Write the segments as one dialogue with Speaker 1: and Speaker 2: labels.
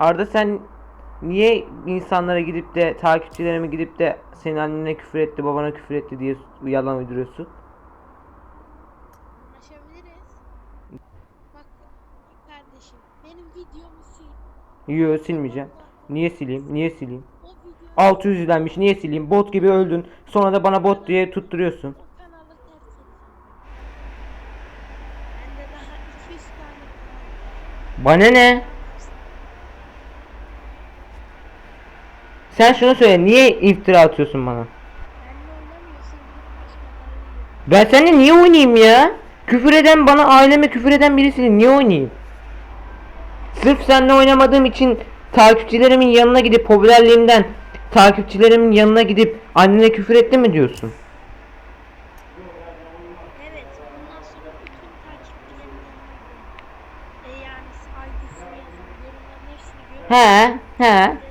Speaker 1: Arda sen niye insanlara gidip de takipçilerime gidip de senin annene küfür etti, babana küfür etti diye yalan uyduruyorsun?
Speaker 2: Anlaşabiliriz. Bak kardeşim benim videomu sil.
Speaker 1: Yo silmeyeceğim. Niye sileyim? Niye sileyim?
Speaker 2: O video
Speaker 1: 600 izlenmiş niye sileyim? Bot gibi öldün. Sonra da bana bot diye tutturuyorsun.
Speaker 2: o kanalı terk edeceğim. Bende daha 200 tane kanal var.
Speaker 1: Bana ne? Sen şunu söyle niye iftira atıyorsun bana? Ben seninle niye oynayayım ya? Küfür eden bana aileme küfür eden birisiyle niye oynayayım? Sırf seninle oynamadığım için takipçilerimin yanına gidip popülerliğimden takipçilerimin yanına gidip annene küfür etti mi diyorsun?
Speaker 2: Evet bundan sonra bütün takipçilerimden e yani ID'sini yazıp yorumların hepsini görüp
Speaker 1: He, he.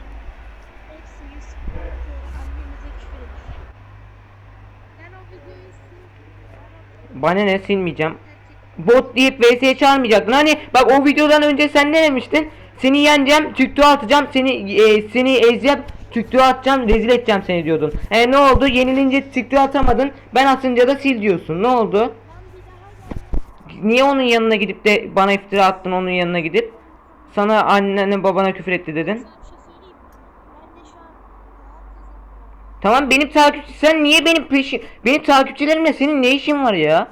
Speaker 1: Bana ne silmeyeceğim. Bot deyip VS'ye çağırmayacaktın. Hani bak o videodan önce sen ne demiştin? Seni yeneceğim, tüktü atacağım, seni e, seni ezeceğim, tüktü atacağım, rezil edeceğim seni diyordun. E ne oldu? Yenilince tüktü atamadın. Ben atınca da sil diyorsun. Ne oldu? Niye onun yanına gidip de bana iftira attın onun yanına gidip? Sana annene babana küfür etti dedin.
Speaker 2: Sana bir şey söyleyeyim mi? Ben de şu an daha kızım var.
Speaker 1: Tamam benim takipçi sen niye benim peşi benim takipçilerimle senin ne işin var ya?